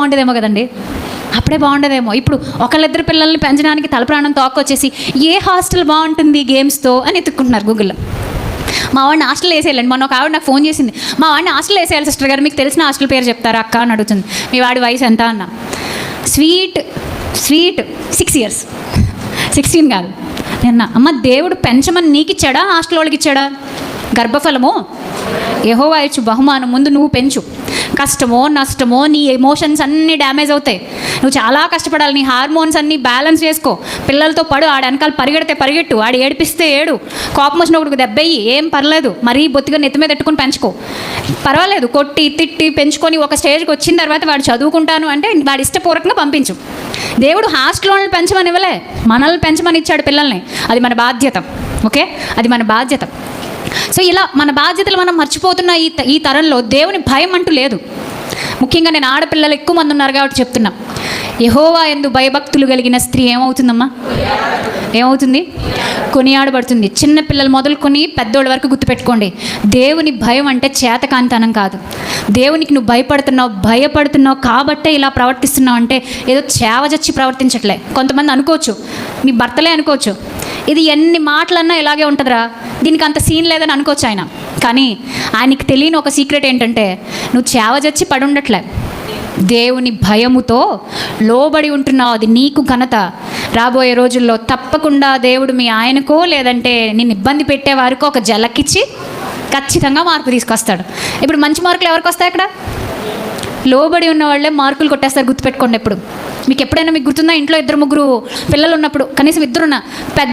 బాగుండేదేమో కదండి. అప్పుడే బాగుండేదేమో. ఇప్పుడు ఒకళ్ళిద్దరు పిల్లల్ని పెంచడానికి తలప్రాణం తోకొచ్చేసి ఏ హాస్టల్ బాగుంటుంది గేమ్స్తో అని ఎత్తుక్కుంటున్నారు గూగుల్లో. మా వాడిని హాస్టల్ వేసేయాలండి. మొన్న ఒక ఆవిడ నాకు ఫోన్ చేసింది. మా వాడిని హాస్టల్ వేసేయాలి సిస్టర్ గారు మీకు తెలిసిన హాస్టల్ పేరు చెప్తారా అక్క అని అడుగుతుంది. మీ వాడి వయసు ఎంత అన్న. Sweet sweet six years. Sixteen కాదు. నిన్న అమ్మ దేవుడు పెంచమని నీకు ఇచ్చాడా హాస్టల్ వాళ్ళకి ఇచ్చాడా? గర్భఫలము? యెహోవా ఇచ్చు బహుమానం ముందు నువ్వు పెంచు. కష్టమో నష్టమో నీ ఎమోషన్స్ అన్నీ డ్యామేజ్ అవుతాయి. నువ్వు చాలా కష్టపడాలి నీ హార్మోన్స్ అన్నీ బ్యాలెన్స్ చేసుకో. పిల్లలతో పడు ఆడ వెనకాల పరిగెడితే పరిగెట్టు ఆడు ఏడిపిస్తే ఏడు. కోపం వచ్చినప్పుడు దెబ్బయ్యి ఏం పర్లేదు. మరీ బొత్తిగా నెత్తి మీద పెట్టుకొని పెంచుకో. పర్వాలేదు కొట్టి తిట్టి పెంచుకొని ఒక స్టేజ్కి వచ్చిన తర్వాత వాడు చదువుకుంటాను అంటే వాడు ఇష్టపూర్వకంగా పంపించు. దేవుడు హాస్టల్లోని పెంచమని ఇవ్వలే. మనల్ని పెంచమని ఇచ్చాడు పిల్లల్ని. అది మన బాధ్యత. ఓకే? అది మన బాధ్యత. సో ఇలా మన బాధ్యతలు మనం మర్చిపోతున్న ఈ ఈ తరంలో దేవుని భయం అంటూ లేదు. ముఖ్యంగా నేను ఆడపిల్లలు ఎక్కువ మంది ఉన్నారు కాబట్టి చెప్తున్నా. యహోవా ఎందు భయభక్తులు కలిగిన స్త్రీ ఏమవుతుందమ్మా? ఏమవుతుంది? కొనియాడబడుతుంది. చిన్న పిల్లలు మొదలుకొని పెద్దోళ్ళ వరకు గుర్తుపెట్టుకోండి. దేవుని భయం అంటే చేతకాంతనం కాదు. దేవునికి నువ్వు భయపడుతున్నావు భయపడుతున్నావు కాబట్టే ఇలా ప్రవర్తిస్తున్నావు అంటే ఏదో చేవజచ్చి ప్రవర్తించట్లే. కొంతమంది అనుకోవచ్చు. మీ భర్తలే అనుకోవచ్చు. ఇది ఎన్ని మాటలన్నా ఇలాగే ఉంటుందిరా. దీనికి అంత సీన్ లేదని అనుకోవచ్చు ఆయన. కానీ ఆయనకి తెలియని ఒక సీక్రెట్ ఏంటంటే నువ్వు చేవజచ్చి పడి ఉండట్లే దేవుని భయముతో లోబడి ఉంటున్నావు అది నీకు ఘనత. రాబోయే రోజుల్లో తప్పకుండా దేవుడు మీ ఆయనకో లేదంటే నేను ఇబ్బంది పెట్టే వారికో ఒక జలకిచ్చి ఖచ్చితంగా మార్పు తీసుకొస్తాడు. ఇప్పుడు మంచి మార్కులు ఎవరికి వస్తాయి అక్కడ? లోబడి ఉన్న వాళ్ళే మార్కులు కొట్టేస్తారు గుర్తుపెట్టుకోండి ఎప్పుడు. మీకు ఎప్పుడైనా మీకు గుర్తుందా? ఇంట్లో ఇద్దరు ముగ్గురు పిల్లలు ఉన్నప్పుడు కనీసం ఇద్దరున్న పెద్ద